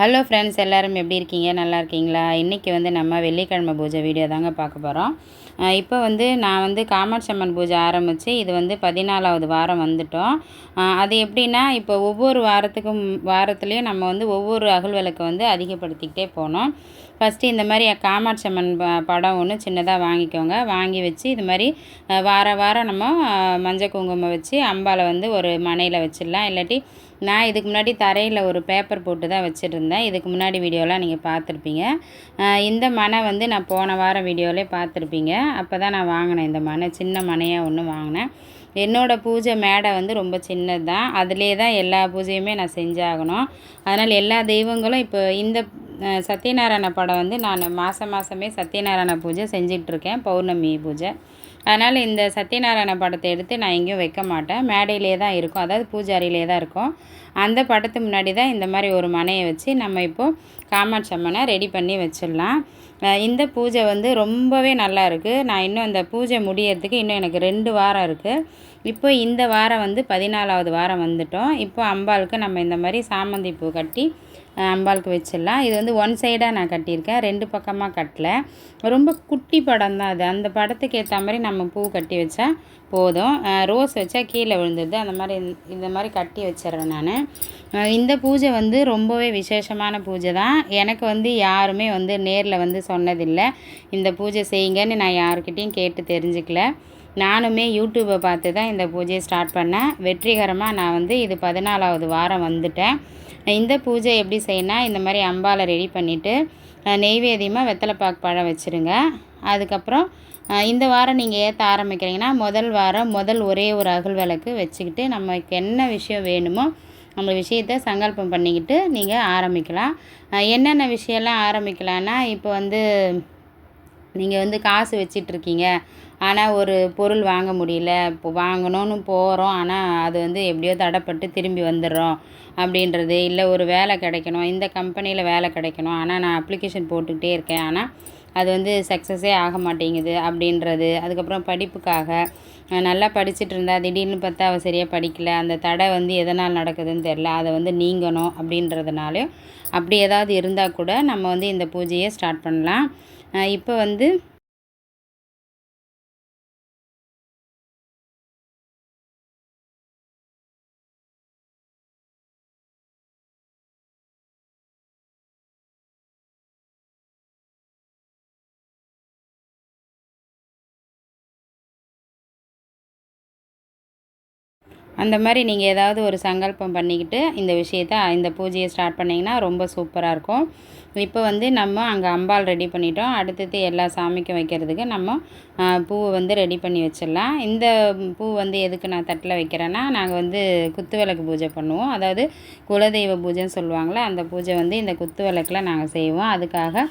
Hello friends எல்லோரும் எப்படி இருக்கீங்க? நல்லா இருக்கீங்களா? இன்றைக்கி வந்து நம்ம வெள்ளிக்கிழமை பூஜை வீடியோ தாங்க பார்க்க போகிறோம் இப்போ வந்து நான் வந்து காமாட்சி அம்மன் பூஜை ஆரம்பித்து இது வந்து பதினாலாவது வாரம் வந்துட்டோம். அது எப்படின்னா இப்போ ஒவ்வொரு வாரத்துக்கும் வாரத்துலேயும் நம்ம வந்து ஒவ்வொரு அகல்விளக்கு வந்து அதிகப்படுத்திக்கிட்டே போனோம். ஃபஸ்ட்டு இந்த மாதிரி காமாட்சி அம்மன் ப- படம் ஒன்று சின்னதாக வாங்கிக்கோங்க. வாங்கி வச்சு இது மாதிரி வார வாரம் நம்ம மஞ்சள் குங்குமம் வச்சு அம்பாவை வந்து ஒரு மனையில் வச்சிடலாம். இல்லாட்டி நான் இதுக்கு முன்னாடி தரையில் ஒரு பேப்பர் போட்டு தான் வச்சுருந்தேன். இதுக்கு முன்னாடி வீடியோலாம் நீங்கள் பார்த்துருப்பீங்க. இந்த மனை வந்து நான் போன வாரம் வீடியோவிலே பார்த்துருப்பீங்க. அப்போ தான் நான் வாங்கினேன் இந்த மனை. சின்ன மனையாக ஒன்று வாங்கினேன். என்னோடய பூஜை மேடை வந்து ரொம்ப சின்னது தான் அதிலே தான் எல்லா பூஜையுமே நான் செஞ்சாகணும். அதனால் எல்லா தெய்வங்களும் இப்போ இந்த சத்யநாராயண படம் வந்து நான் மாதம் மாதமே சத்யநாராயண பூஜை செஞ்சிட்ருக்கேன் பௌர்ணமி பூஜை. அதனால் இந்த சத்யநாராயண படத்தை எடுத்து நான் எங்கேயும் வைக்க மாட்டேன். மேடையிலே தான் இருக்கும். அதாவது பூஜாரியிலே தான் இருக்கும். அந்த படத்து முன்னாடி தான் இந்த மாதிரி ஒரு மனையை வச்சு நம்ம இப்போது காமாட்சி அம்மனை ரெடி பண்ணி வச்சிடலாம். இந்த பூஜை வந்து ரொம்பவே நல்லா இருக்குது நான் இன்னும் அந்த பூஜை முடியறதுக்கு இன்னும் எனக்கு ரெண்டு வாரம் இருக்குது இப்போ இந்த வாரம் வந்து பதினாலாவது வாரம் வந்துட்டோம். இப்போ அம்பாளுக்கு நம்ம இந்த மாதிரி சாமந்தி பூ கட்டி அம்பாளுக்கு வச்சிடலாம். இது வந்து ஒன் சைடாக நான் கட்டியிருக்கேன். ரெண்டு பக்கமாக கட்டலை. ரொம்ப குட்டி படம் தான் அது. அந்த படத்துக்கு ஏற்ற மாதிரி நம்ம பூ கட்டி வச்சா போதும். ரோஸ் வச்சா கீழே விழுந்துடுது அந்த மாதிரி இந்த- இந்த மாதிரி கட்டி வச்சிடுறேன் நான். இந்த பூஜை வந்து ரொம்பவே விசேஷமான பூஜை தான். எனக்கு வந்து யாருமே வந்து நேரில் வந்து சொன்னதில்லை. இந்த பூஜை செய்யுங்கன்னு நான் யாருக்கிட்டேயும் கேட்டு தெரிஞ்சுக்கல. நானுமே யூடியூப்பை பார்த்து தான் இந்த பூஜையை ஸ்டார்ட் பண்ணேன். வெற்றிகரமாக நான் வந்து இது பதினாலாவது வாரம் வந்துட்டேன். இந்த பூஜை எப்படி செய்யணும் இந்த மாதிரி அம்பாலை ரெடி பண்ணிவிட்டு நெய்வேதியமாக வெத்தலைப்பாக்கு பழம் வச்சுருங்க. அதுக்கப்புறம் இந்த வாரம் நீங்கள் ஏற்ற ஆரம்பிக்கிறீங்கன்னா முதல் வாரம் முதல் ஒரே ஒரு அகல் விளக்கு வச்சுக்கிட்டு நமக்கு என்ன விஷயம் வேணுமோ நம்ம விஷயத்த சங்கல்பம் பண்ணிக்கிட்டு நீங்கள் ஆரம்பிக்கலாம். என்னென்ன விஷயம்லாம் ஆரம்பிக்கலான்னா இப்போ வந்து நீங்கள் வந்து காசு வச்சிட்ருக்கீங்க ஆனால் ஒரு பொருள் வாங்க முடியல. இப்போ வாங்கணும்னு போகிறோம் ஆனால் அது வந்து எப்படியோ தடைப்பட்டு திரும்பி வந்துடுறோம் அப்படின்றது. இல்லை ஒரு வேலை கிடைக்கணும். இந்த கம்பெனியில் வேலை கிடைக்கணும். ஆனால் நான் அப்ளிகேஷன் போட்டுக்கிட்டே இருக்கேன். ஆனால் அது வந்து சக்ஸஸே ஆக மாட்டேங்குது அப்படின்றது. அதுக்கப்புறம் படிப்புக்காக நல்லா படிச்சுட்டு இருந்தா திடீர்னு பார்த்தா அவள் சரியாக படிக்கல. அந்த தடை வந்து எதனால் நடக்குதுன்னு தெரில அதை வந்து நீங்கணும் அப்படின்றதுனாலையும் அப்படி ஏதாவது இருந்தால் கூட நம்ம வந்து இந்த பூஜையை ஸ்டார்ட் பண்ணலாம். இப்போ வந்து அந்த மாதிரி நீங்கள் ஏதாவது ஒரு சங்கல்பம் பண்ணிக்கிட்டு இந்த விஷயத்த இந்த பூஜையை ஸ்டார்ட் பண்ணிங்கன்னா ரொம்ப சூப்பராக இருக்கும். இப்போ வந்து நம்ம அங்கே அம்பாள் ரெடி பண்ணிட்டோம். அடுத்தது எல்லா சாமிக்கும் வைக்கிறதுக்கு நம்ம பூவை வந்து ரெடி பண்ணி வச்சிடலாம். இந்த பூ வந்து எதுக்கு நான் தட்டில் வைக்கிறேன்னா நாங்கள் வந்து குத்து விளக்கு பூஜை பண்ணுவோம். அதாவது குலதெய்வ பூஜைன்னு சொல்லுவாங்களே அந்த பூஜை வந்து இந்த குத்து விளக்கில் நாங்கள் செய்வோம். அதுக்காக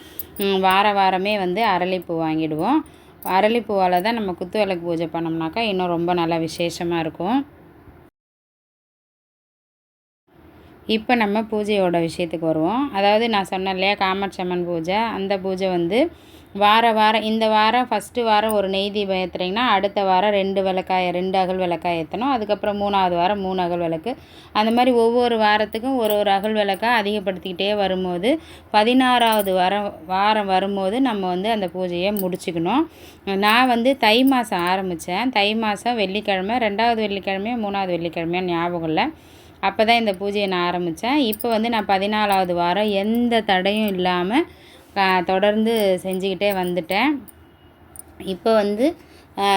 வார வாரமே வந்து அரளிப்பூ வாங்கிடுவோம். அரளிப்பூவால் தான் நம்ம குத்து விளக்கு பூஜை பண்ணோம்னாக்கா இன்னும் ரொம்ப நல்லா விசேஷமாக இருக்கும். இப்போ நம்ம பூஜையோட விஷயத்துக்கு வருவோம். அதாவது நான் சொன்னேன் இல்லையா காமாட்சி அம்மன் பூஜை. அந்த பூஜை வந்து வார வாரம் இந்த வாரம் ஃபஸ்ட்டு வாரம் ஒரு நெய் தீபம் ஏற்றுறீங்கன்னா அடுத்த வாரம் ரெண்டு விளக்காய் ரெண்டு அகல் விளக்காய் ஏற்றணும் அதுக்கப்புறம் மூணாவது வாரம் மூணு அகல் விளக்கு. அந்த மாதிரி ஒவ்வொரு வாரத்துக்கும் ஒரு ஒரு அகல் விளக்காக அதிகப்படுத்திக்கிட்டே வரும்போது பதினாறாவது வாரம் வாரம் வரும்போது நம்ம வந்து அந்த பூஜையை முடிச்சுக்கணும். நான் வந்து தை மாதம் ஆரம்பித்தேன் தை மாதம் வெள்ளிக்கிழமை ரெண்டாவது வெள்ளிக்கிழமையோ மூணாவது வெள்ளிக்கிழமையோ ஞாபகம் இல்லை. அப்போ தான் இந்த பூஜையை நான் ஆரம்பித்தேன் இப்போ வந்து நான் பதினாலாவது வாரம் எந்த தடையும் இல்லாமல் தொடர்ந்து செஞ்சுக்கிட்டே வந்துட்டேன். இப்போ வந்து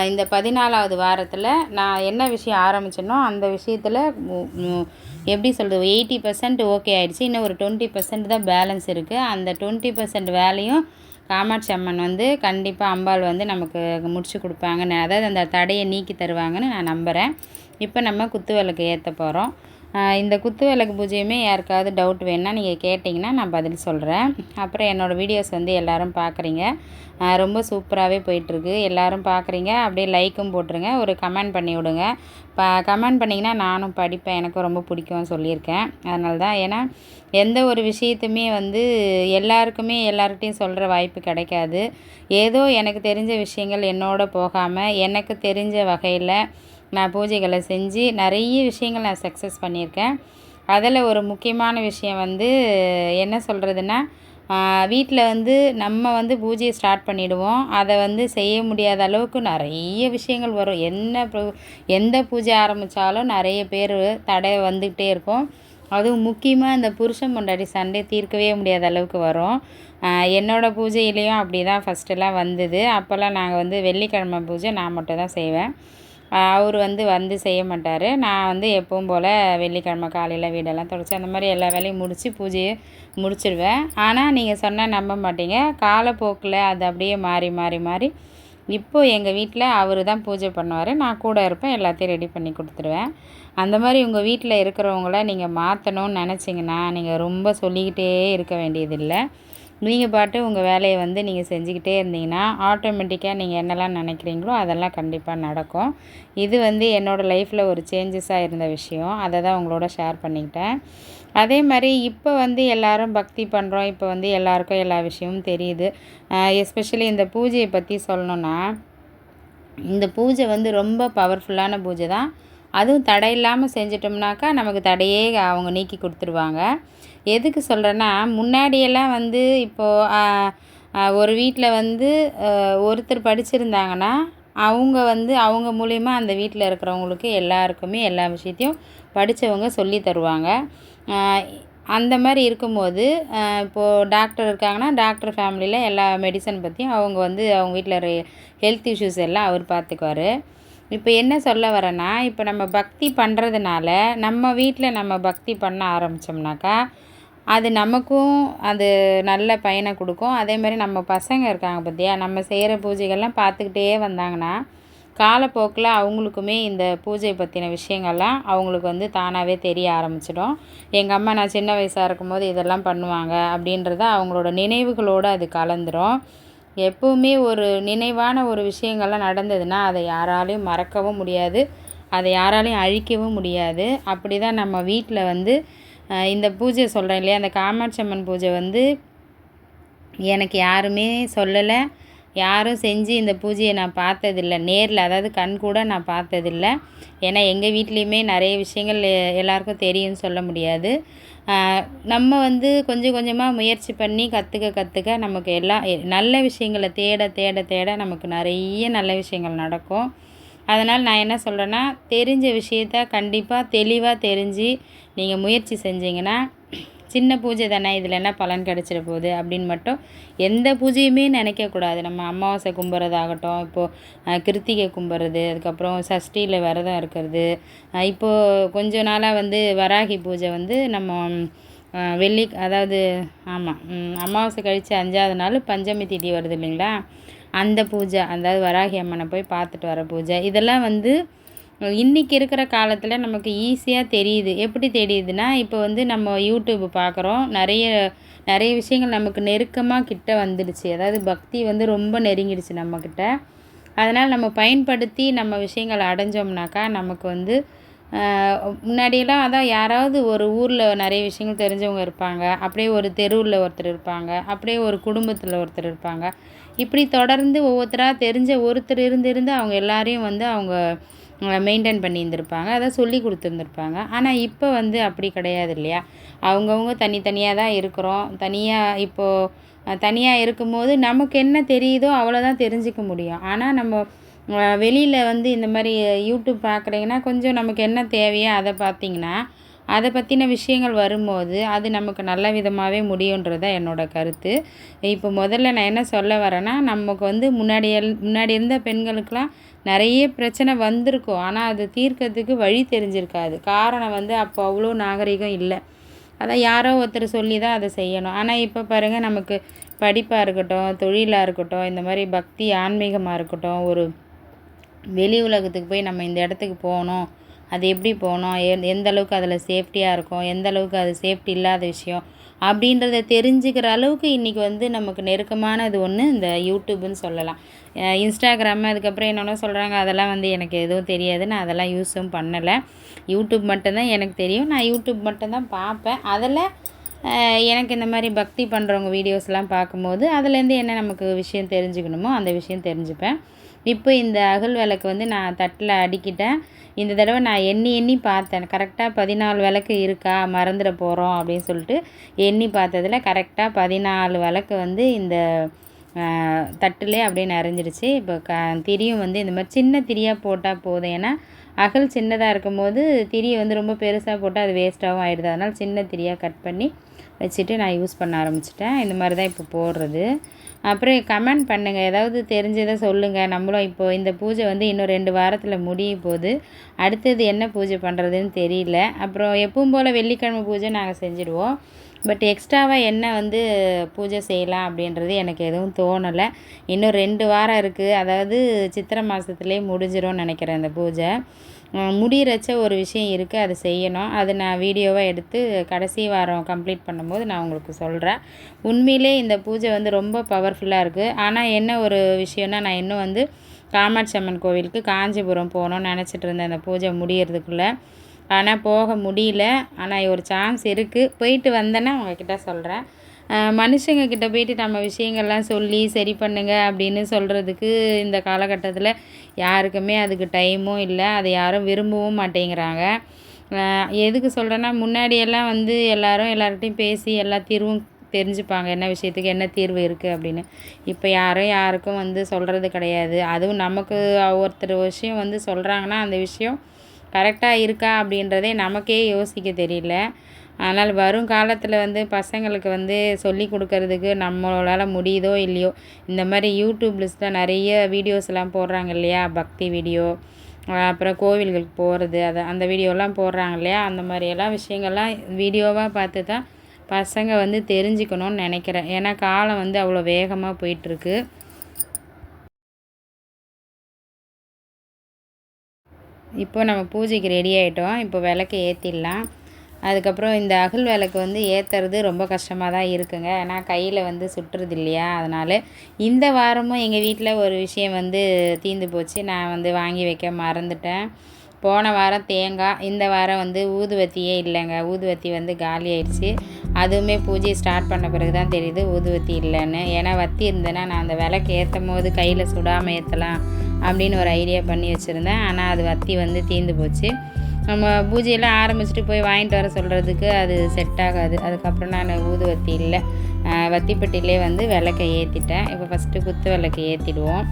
இந்த பதினாலாவது வாரத்தில் நான் என்ன விஷயம் ஆரம்பிச்சேனோ அந்த விஷயத்தில் எப்படி சொல்கிறது எயிட்டி பர்சன்ட் ஓகே ஆகிடுச்சு இன்னும் ஒரு டுவெண்ட்டி பர்சன்ட் தான் பேலன்ஸ் இருக்குது அந்த டுவெண்ட்டி பர்சன்ட் வேலையும் காமாட்சி அம்மன் வந்து கண்டிப்பாக அம்பாள் வந்து நமக்கு முடிச்சு கொடுப்பாங்கன்னு அதாவது அந்த தடையை நீக்கி தருவாங்கன்னு நான் நம்புகிறேன் இப்போ நம்ம குத்து விளக்கு ஏற்ற போகிறோம் இந்த குத்து விளக்கு பூஜையுமே யாருக்காவது டவுட் வேணுன்னா நீங்கள் கேட்டிங்கன்னா நான் பதில் சொல்கிறேன் அப்புறம் என்னோடய வீடியோஸ் வந்து எல்லோரும் பார்க்குறீங்க ரொம்ப சூப்பராகவே போயிட்டுருக்கு. எல்லாரும் பார்க்குறீங்க அப்படியே லைக்கும் போட்டுருங்க. ஒரு கமெண்ட் பண்ணி விடுங்க. ப கமெண்ட் பண்ணிங்கன்னா நானும் படிப்பேன். எனக்கும் ரொம்ப பிடிக்கும் சொல்லியிருக்கேன். அதனால தான் ஏன்னா எந்த ஒரு விஷயத்தையுமே வந்து எல்லாருக்குமே எல்லார்கிட்டையும் சொல்கிற வாய்ப்பு கிடைக்காது. ஏதோ எனக்கு தெரிஞ்ச விஷயங்கள் என்னோட போகாமல் எனக்கு தெரிஞ்ச வகையில் நான் பூஜைகளை செஞ்சு நிறைய விஷயங்கள் நான் சக்ஸஸ் பண்ணியிருக்கேன். அதில் ஒரு முக்கியமான விஷயம் வந்து என்ன சொல்கிறதுன்னா வீட்டில் வந்து நம்ம வந்து பூஜையை ஸ்டார்ட் பண்ணிவிடுவோம் அதை வந்து செய்ய முடியாத அளவுக்கு நிறைய விஷயங்கள் வரும். என்ன எந்த பூஜை ஆரம்பித்தாலும் நிறைய பேர் தடை வந்துக்கிட்டே இருக்கும். அதுவும் முக்கியமாக இந்த புருஷன் பொண்டாட்டி சண்டே தீர்க்கவே முடியாத அளவுக்கு வரும். என்னோடய பூஜையிலையும் அப்படி தான் ஃபஸ்ட்டெல்லாம் வந்தது. அப்போல்லாம் நாங்கள் வந்து வெள்ளிக்கிழமை பூஜை நான் மட்டும் தான் செய்வேன். அவர் வந்து வந்து செய்ய மாட்டார். நான் வந்து எப்பவும் போல் வெள்ளிக்கிழமை காலையில் வீடெல்லாம் தொடச்சி அந்த மாதிரி எல்லா வேலையும் முடித்து பூஜையை முடிச்சிடுவேன். ஆனால் நீங்கள் சொன்னால் நம்ப மாட்டீங்க. காலப்போக்கில் அது அப்படியே மாறி மாறி மாறி. இப்போது எங்கள் வீட்டில் அவர் தான் பூஜை பண்ணுவார். நான் கூட இருப்பேன். எல்லாத்தையும் ரெடி பண்ணி கொடுத்துருவேன். அந்த மாதிரி உங்கள் வீட்டில் இருக்கிறவங்கள நீங்கள் மாற்றணும்னு நினச்சிங்கன்னா நீங்கள் ரொம்ப சொல்லிக்கிட்டே இருக்க வேண்டியதில்லை. நீங்கள் பாட்டு உங்கள் வேலையை வந்து நீங்கள் செஞ்சுக்கிட்டே இருந்தீங்கன்னா ஆட்டோமேட்டிக்காக நீங்கள் என்னெல்லாம் நினைக்கிறீங்களோ அதெல்லாம் கண்டிப்பாக நடக்கும். இது வந்து என்னோடய லைஃப்பில் ஒரு சேஞ்சஸாக இருந்த விஷயம். அதை தான் உங்களோட ஷேர் பண்ணிக்கிட்டேன். அதே மாதிரி இப்போ வந்து எல்லாரும் பக்தி பண்ணுறோம் இப்போ வந்து எல்லாருக்கும் எல்லா விஷயமும் தெரியுது. எஸ்பெஷலி இந்த பூஜையை பற்றி சொல்லணுன்னா இந்த பூஜை வந்து ரொம்ப பவர்ஃபுல்லான பூஜை தான். அதுவும் தடை இல்லாமல் செஞ்சிட்டோம்னாக்கா நமக்கு தடையே அவங்க நீக்கி கொடுத்துருவாங்க. எதுக்கு சொல்கிறேன்னா முன்னாடியெல்லாம் வந்து இப்போது ஒரு வீட்டில் வந்து ஒருத்தர் படிச்சிருந்தாங்கன்னா அவங்க வந்து அவங்க மூலிமா அந்த வீட்டில் இருக்கிறவங்களுக்கு எல்லாருக்குமே எல்லா விஷயத்தையும் படித்தவங்க சொல்லி தருவாங்க. அந்த மாதிரி இருக்கும்போது இப்போது டாக்டர் இருக்காங்கன்னா டாக்டர் ஃபேமிலியில் எல்லா மெடிசன் பற்றியும் அவங்க வந்து அவங்க வீட்டில் ஹெல்த் இஷ்யூஸ் எல்லாம் அவர் பார்த்துக்குவார் இப்போ என்ன சொல்ல வரேன்னா இப்போ நம்ம பக்தி பண்ணுறதுனால நம்ம வீட்டில் நம்ம பக்தி பண்ண ஆரம்பித்தோம்னாக்கா அது நமக்கும் அது நல்ல பயனை கொடுக்கும். அதே மாதிரி நம்ம பசங்க இருக்காங்க பார்த்தியா நம்ம செய்கிற பூஜைகள்லாம் பார்த்துக்கிட்டே வந்தாங்கன்னா காலப்போக்கில் அவங்களுக்குமே இந்த பூஜை பற்றின விஷயங்கள்லாம் அவங்களுக்கு வந்து தானாகவே தெரிய ஆரம்பிச்சிடும். எங்கள் அம்மா நான் சின்ன வயசாக இருக்கும்போது இதெல்லாம் பண்ணுவாங்க அப்படின்றத அவங்களோட நினைவுகளோடு அது கலந்துரும். எப்பவுமே ஒரு நினைவான ஒரு விஷயங்கள்லாம் நடந்ததுன்னா அதை யாராலையும் மறக்கவும் முடியாது. அதை யாராலையும் அழிக்கவும் முடியாது. அப்படி தான் நம்ம வீட்டில் வந்து இந்த பூஜை சொல்கிறேன் இல்லையா? அந்த காமாட்சி அம்மன் பூஜை வந்து எனக்கு யாருமே சொல்லலை. யாரும் செஞ்சு இந்த பூஜையை நான் பார்த்ததில்ல. நேரில் அதாவது கண் கூட நான் பார்த்ததில்ல. ஏன்னா எங்கள் வீட்லேயுமே நிறைய விஷயங்கள் எல்லாருக்கும் தெரியும்னு சொல்ல முடியாது. நம்ம வந்து கொஞ்சம் கொஞ்சமாக முயற்சி பண்ணி கற்றுக்க கற்றுக்க நமக்கு எல்லா எ- நல்ல விஷயங்களை தேட தேட தேட நமக்கு நிறைய நல்ல விஷயங்கள் நடக்கும். அதனால் நான் என்ன சொல்கிறேன்னா தெரிஞ்ச விஷயத்த கண்டிப்பாக தெளிவாக தெரிஞ்சு நீங்கள் முயற்சி செஞ்சீங்கன்னா சின்ன பூஜை தானே இதில் என்ன பலன் கிடச்சிட போகுது அப்படின்னு மட்டும் எந்த பூஜையுமே நினைக்கக்கூடாது நம்ம அமாவாசை கும்பிட்றதாகட்டும் இப்போது கிருத்திகை கும்பிட்றது அதுக்கப்புறம் சஷ்டியில் விரதம் இருக்கிறது இப்போது கொஞ்ச நாளாக வந்து வராகி பூஜை வந்து நம்ம வெள்ளி அதாவது ஆமாம் அமாவாசை கழித்து அஞ்சாவது நாள் பஞ்சமி திதி வருது இல்லைங்களா? அந்த பூஜை அதாவது வராகி அம்மனை போய் பார்த்துட்டு வர பூஜை இதெல்லாம் வந்து இன்றைக்கி இருக்கிற காலத்தில் நமக்கு ஈஸியாக தெரியுது. எப்படி தெரியுதுன்னா இப்போ வந்து நம்ம யூடியூப் பார்க்குறோம் நிறைய நிறைய விஷயங்கள் நமக்கு நெருக்கமாக கிட்ட வந்துடுச்சு. அதாவது பக்தி வந்து ரொம்ப நெருங்கிடுச்சு நம்மக்கிட்ட அதனால் நம்ம பயன்படுத்தி நம்ம விஷயங்களை அடைஞ்சோம்னாக்கா நமக்கு வந்து முன்னாடியெல்லாம் அதான் யாராவது ஒரு ஊரில் நிறைய விஷயங்கள் தெரிஞ்சவங்க இருப்பாங்க. அப்படியே ஒரு தெருவில் ஒருத்தர் இருப்பாங்க. அப்படியே ஒரு குடும்பத்தில் ஒருத்தர் இருப்பாங்க. இப்படி தொடர்ந்து ஒவ்வொருத்தராக தெரிஞ்ச ஒருத்தர் இருந்து இருந்து அவங்க எல்லாரையும் வந்து அவங்க மெயின்டைன் பண்ணியிருந்துருப்பாங்க அதை சொல்லி கொடுத்துருந்துருப்பாங்க. ஆனால் இப்போ வந்து அப்படி கிடையாது இல்லையா? அவங்கவுங்க தனித்தனியாக தான் இருக்கிறோம். தனியாக இப்போது தனியாக இருக்கும்போது நமக்கு என்ன தெரியுதோ அவ்வளோதான் தெரிஞ்சுக்க முடியும். ஆனால் நம்ம வெளியில் வந்து இந்த மாதிரி யூடியூப் பார்க்குறீங்கன்னா கொஞ்சம் நமக்கு என்ன தேவையோ அதை பார்த்தீங்கன்னா அதை பற்றின விஷயங்கள் வரும்போது அது நமக்கு நல்ல விதமாகவே முடியுன்றது தான் என்னோட கருத்து. இப்போ முதல்ல நான் என்ன சொல்ல வரேன்னா நமக்கு வந்து முன்னாடி எல்- முன்னாடி இருந்த பெண்களுக்கெலாம் நிறைய பிரச்சனை வந்திருக்கும். ஆனால் அது தீர்க்கறதுக்கு வழி தெரிஞ்சிருக்காது. காரணம் வந்து அப்போ அவ்வளோ நாகரிகம் இல்லை. அதான் யாரோ ஒருத்தர் சொல்லி தான் அதை செய்யணும். ஆனால் இப்போ பாருங்கள் நமக்கு படிப்பாக இருக்கட்டும் தொழிலாக இருக்கட்டும் இந்த மாதிரி பக்தி ஆன்மீகமாக இருக்கட்டும் ஒரு வெளி உலகத்துக்கு போய் நம்ம இந்த இடத்துக்கு போகணும். அது எப்படி போகணும்? எ- எந்த அளவுக்கு அதில் சேஃப்டியாக இருக்கும்? எந்த அளவுக்கு அது சேஃப்டி இல்லாத விஷயம்? அப்படின்றத தெரிஞ்சுக்கிற அளவுக்கு இன்றைக்கி வந்து நமக்கு நெருக்கமானது ஒன்று இந்த யூடியூப்னு சொல்லலாம். இன்ஸ்டாகிராமு இன்ஸ்டாகிராம் அதுக்கப்புறம் என்னென்ன சொல்கிறாங்க அதெல்லாம் வந்து எனக்கு எதுவும் தெரியாது. நான் அதெல்லாம் யூஸும் பண்ணலை. யூடியூப் மட்டும்தான் எனக்கு தெரியும். நான் யூடியூப் மட்டும்தான் பார்ப்பேன். அதில் எனக்கு இந்த மாதிரி பக்தி பண்ணுறவங்க வீடியோஸ்லாம் பார்க்கும்போது அதுலேருந்து என்ன நமக்கு விஷயம் தெரிஞ்சுக்கணுமோ அந்த விஷயம் தெரிஞ்சுப்பேன். இப்போ இந்த அகல் விளக்கு வந்து நான் தட்டில் அடிக்கிட்டேன். இந்த தடவை நான் எண்ணி எண்ணி பார்த்தேன். கரெக்டாக பதினாலு விளக்கு இருக்கா? மறந்துட போகிறோம் அப்படின்னு சொல்லிட்டு எண்ணி பார்த்ததில் கரெக்டாக பதினாலு விளக்கு வந்து இந்த தட்டிலே அப்படியே நிறைஞ்சிருச்சு. இப்போ க திரியும் வந்து இந்த மாதிரி சின்ன திரியாக போட்டால் போதும். ஏன்னா அகல் சின்னதாக இருக்கும் போது திரியை வந்து ரொம்ப பெருசாக போட்டால் அது வேஸ்ட்டாகவும் ஆகிடுது அதனால் சின்ன திரியாக கட் பண்ணி வச்சுட்டு நான் யூஸ் பண்ண ஆரம்பிச்சிட்டேன். இந்த மாதிரி தான் இப்போ போடுறது. அப்புறம் கமெண்ட் பண்ணுங்கள் ஏதாவது தெரிஞ்சதை சொல்லுங்கள் நம்மளும் இப்போது இந்த பூஜை வந்து இன்னும் ரெண்டு வாரத்தில் முடிய போது அடுத்தது என்ன பூஜை பண்ணுறதுன்னு தெரியல. அப்புறம் எப்பவும் போல் வெள்ளிக்கிழமை பூஜை நாங்கள் செஞ்சுடுவோம். பட் எக்ஸ்ட்ராவாக என்ன வந்து பூஜை செய்யலாம் அப்படின்றது எனக்கு எதுவும் தோணலை. இன்னும் ரெண்டு வாரம் இருக்குது அதாவது சித்திரை மாதத்துலேயே முடிஞ்சிரும்னு நினைக்கிறேன் அந்த பூஜை. முடிகிறச்ச ஒரு விஷயம் இருக்குது அது செய்யணும். அது நான் வீடியோவாக எடுத்து கடைசி வாரம் கம்ப்ளீட் பண்ணும்போது நான் உங்களுக்கு சொல்கிறேன் உண்மையிலே இந்த பூஜை வந்து ரொம்ப பவர்ஃபுல்லாக இருக்குது ஆனால் என்ன ஒரு விஷயம்னா நான் இன்னும் வந்து காமாட்சி அம்மன் கோவிலுக்கு காஞ்சிபுரம் போகணும்னு நினச்சிட்டு இருந்தேன் அந்த பூஜை முடிகிறதுக்குள்ளே ஆனால் போக முடியல. ஆனால் ஒரு சான்ஸ் இருக்குது போயிட்டு வந்தேன்னா அவங்கக்கிட்ட சொல்கிறேன் மனுஷங்க கிட்ட போயிட்டு நம்ம விஷயங்கள்லாம் சொல்லி சரி பண்ணுங்க அப்படின்னு சொல்கிறதுக்கு இந்த காலகட்டத்தில் யாருக்குமே அதுக்கு டைமும் இல்லை. அதை யாரும் விரும்பவும் மாட்டேங்கிறாங்க. எதுக்கு சொல்கிறேன்னா முன்னாடியெல்லாம் வந்து எல்லோரும் எல்லார்கிட்டையும் பேசி எல்லா தீர்வும் தெரிஞ்சுப்பாங்க. என்ன விஷயத்துக்கு என்ன தீர்வு இருக்குது அப்படின்னு. இப்போ யாரும் யாருக்கும் வந்து சொல்கிறது கிடையாது. அதுவும் நமக்கு ஒருத்தர் விஷயம் வந்து சொல்கிறாங்கன்னா அந்த விஷயம் கரெக்டாக இருக்கா அப்படின்றதே நமக்கே யோசிக்க தெரியல. அதனால் வரும் காலத்தில் வந்து பசங்களுக்கு வந்து சொல்லி கொடுக்கறதுக்கு நம்மளால் முடியுதோ இல்லையோ இந்த மாதிரி யூடியூப் லிஸ்ட்டில் நிறைய வீடியோஸ்லாம் போடுறாங்க இல்லையா? பக்தி வீடியோ அப்புறம் கோவில்களுக்கு போகிறது அதை அந்த வீடியோலாம் போடுறாங்க இல்லையா? அந்த மாதிரியெல்லாம் விஷயங்கள்லாம் வீடியோவாக பார்த்து தான் பசங்க வந்து தெரிஞ்சுக்கணுன்னு நினைக்கிறேன். ஏன்னா காலம் வந்து அவ்வளோ வேகமாக போயிட்டுருக்கு இப்போ நம்ம பூஜைக்கு ரெடி ஆகிட்டோம் இப்போ விளக்கு ஏற்றிடலாம் அதுக்கப்புறம் இந்த அகல் விளக்கு வந்து ஏற்றுறது ரொம்ப கஷ்டமாக தான் இருக்குங்க. ஏன்னா கையில் வந்து சுட்டுறது இல்லையா? அதனால் இந்த வாரமும் எங்கள் வீட்டில் ஒரு விஷயம் வந்து தீர்ந்து போச்சு. நான் வந்து வாங்கி வைக்க மறந்துட்டேன். போன வாரம் தேங்காய் இந்த வாரம் வந்து ஊதுவத்தியே இல்லைங்க. ஊதுவத்தி வந்து காலி ஆயிடுச்சு. அதுவுமே பூஜை ஸ்டார்ட் பண்ண பிறகு தான் தெரியுது ஊதுவத்தி இல்லைன்னு. ஏன்னா வத்தி இருந்தேன்னா நான் அந்த விளக்கு ஏற்றும் போது கையில் சுடாமல் ஏற்றலாம் அப்படின்னு ஒரு ஐடியா பண்ணி வச்சுருந்தேன். ஆனால் அது வத்தி வந்து தீர்ந்து போச்சு. நம்ம பூஜையெல்லாம் ஆரம்பிச்சுட்டு போய் வாங்கிட்டு வர சொல்கிறதுக்கு அது செட் ஆகாது. அதுக்கப்புறம் நான் ஊதுவத்தி இல்லை. வத்திப்பட்டிலே வந்து விளக்கை ஏற்றிட்டேன் இப்போ ஃபஸ்ட்டு குத்து விளக்கை ஏற்றிடுவோம்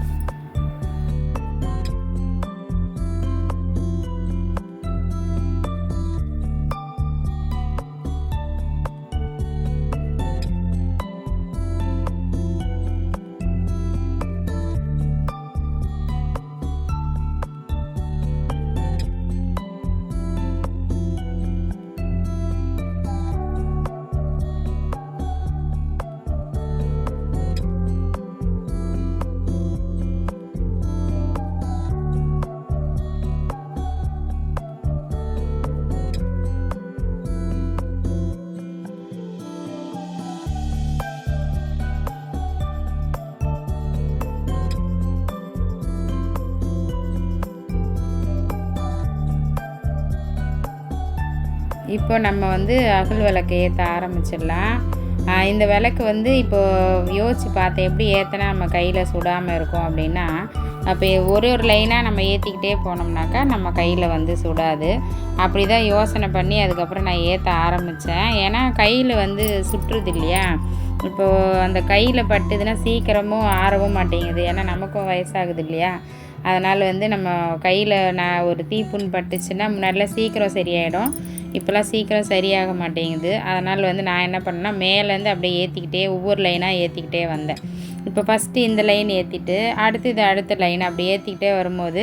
இப்போ நம்ம வந்து அகல் விளக்கு ஏற்ற ஆரம்பிச்சிடலாம். இந்த விளக்கு வந்து இப்போது யோசித்து பார்த்தேன் எப்படி ஏற்றினா நம்ம கையில் சுடாமல் இருக்கும் அப்படின்னா அப்போ ஒரு ஒரு லைனாக நம்ம ஏற்றிக்கிட்டே போனோம்னாக்கா நம்ம கையில் வந்து சுடாது. அப்படி தான் யோசனை பண்ணி அதுக்கப்புறம் நான் ஏற்ற ஆரம்பித்தேன் ஏன்னா கையில் வந்து சுற்றுது இல்லையா? இப்போது அந்த கையில் பட்டுதுன்னா சீக்கிரமும் ஆறவும் மாட்டேங்குது. ஏன்னா நமக்கும் வயசாகுது இல்லையா? அதனால் வந்து நம்ம கையில் நான் ஒரு தீப்புண் பட்டுச்சுன்னா முன்னாடிலாம் சீக்கிரம் சரியாயிடும். இப்போலாம் சீக்கிரம் சரியாக மாட்டேங்குது. அதனால் வந்து நான் என்ன பண்ணேன்னா மேலேருந்து அப்படியே ஏற்றிக்கிட்டே ஒவ்வொரு லைனாக ஏற்றிக்கிட்டே வந்தேன். இப்போ ஃபஸ்ட்டு இந்த லைன் ஏற்றிட்டு அடுத்து இது அடுத்த லைன் அப்படி ஏற்றிக்கிட்டே வரும்போது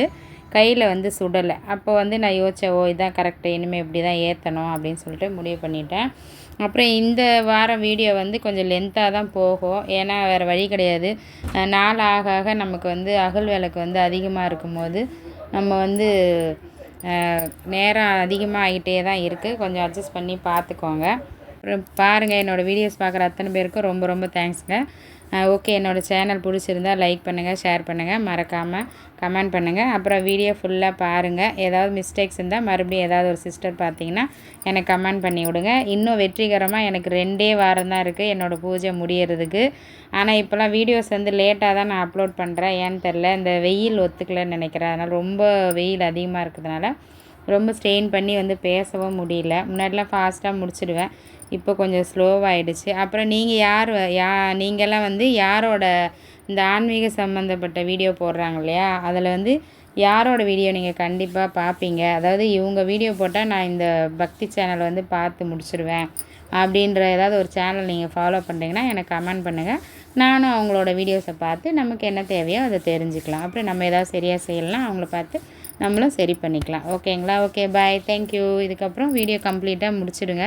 கையில் வந்து சுடலை. அப்போ வந்து நான் யோசித்தேன் ஓ இதான் கரெக்டு இனிமேல் இப்படி தான் ஏற்றணும் அப்படின்னு சொல்லிட்டு முடிவு பண்ணிட்டேன். அப்புறம் இந்த வாரம் வீடியோ வந்து கொஞ்சம் லென்த்தாக தான் போகும். ஏன்னா வேறு வழி கிடையாது. நாள் ஆக ஆக நமக்கு வந்து அகல் விளக்கு வந்து அதிகமாக இருக்கும்போது நம்ம வந்து நேரம் அதிகமாக ஆகிட்டே தான் இருக்குது கொஞ்சம் அட்ஜஸ்ட் பண்ணி பார்த்துக்கோங்க. பாருங்கள் என்னோடய வீடியோஸ் பார்க்குற அத்தனை பேருக்கும் ரொம்ப ரொம்ப தேங்க்ஸுங்க ஓகே என்னோடய சேனல் பிடிச்சிருந்தா லைக் பண்ணுங்கள் ஷேர் பண்ணுங்கள் மறக்காமல் கமெண்ட் பண்ணுங்கள் அப்புறம் வீடியோ ஃபுல்லாக பாருங்கள் ஏதாவது மிஸ்டேக்ஸ் இருந்தால் மறுபடியும் ஏதாவது ஒரு சிஸ்டர் பார்த்தீங்கன்னா எனக்கு கமெண்ட் பண்ணி விடுங்க. இன்னும் வெற்றிகரமாக எனக்கு ரெண்டே வாரம் தான் இருக்குது என்னோடய பூஜை முடியறதுக்கு. ஆனால் இப்போலாம் வீடியோஸ் வந்து லேட்டாக தான் நான் அப்லோட் பண்ணுறேன் ஏன்னு தெரில இந்த வெயில் ஒத்துக்கலன்னு நினைக்கிறேன். அதனால் ரொம்ப வெயில் அதிகமாக இருக்கிறதுனால ரொம்ப ஸ்ட்ரெயின் பண்ணி வந்து பேசவும் முடியல. முன்னாடிலாம் ஃபாஸ்ட்டாக முடிச்சிடுவேன். இப்போ கொஞ்சம் ஸ்லோவாகிடுச்சு அப்புறம் நீங்கள் யார் யா நீங்கள்லாம் வந்து யாரோட இந்த ஆன்மீக சம்மந்தப்பட்ட வீடியோ போடுறாங்க இல்லையா? அதில் வந்து யாரோட வீடியோ நீங்கள் கண்டிப்பாக பார்ப்பீங்க அதாவது இவங்க வீடியோ போட்டால் நான் இந்த பக்தி சேனல் வந்து பார்த்து முடிச்சிடுவேன் அப்படின்ற ஏதாவது ஒரு சேனல் நீங்கள் ஃபாலோ பண்ணுறீங்கன்னா எனக்கு கமெண்ட் பண்ணுங்கள் நானும் அவங்களோட வீடியோஸை பார்த்து நமக்கு என்ன தேவையோ அதை தெரிஞ்சுக்கலாம். அப்புறம் நம்ம ஏதாவது சரியாக செய்யலாம் அவங்கள பார்த்து நம்மளும் சரி பண்ணிக்கலாம். ஓகேங்களா ஓகே பாய் தேங்க்யூ இதுக்கப்புறம் வீடியோ கம்ப்ளீட்டாக முடிச்சிடுங்க.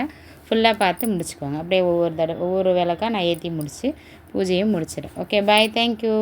ஃபுல்லாக பார்த்து முடிச்சுக்கோங்க. அப்படியே ஒவ்வொரு தடவை ஒவ்வொரு விளக்கா நான் ஏற்றி முடித்து பூஜையும் முடிச்சிடும் ஓகே பாய் தேங்க்யூ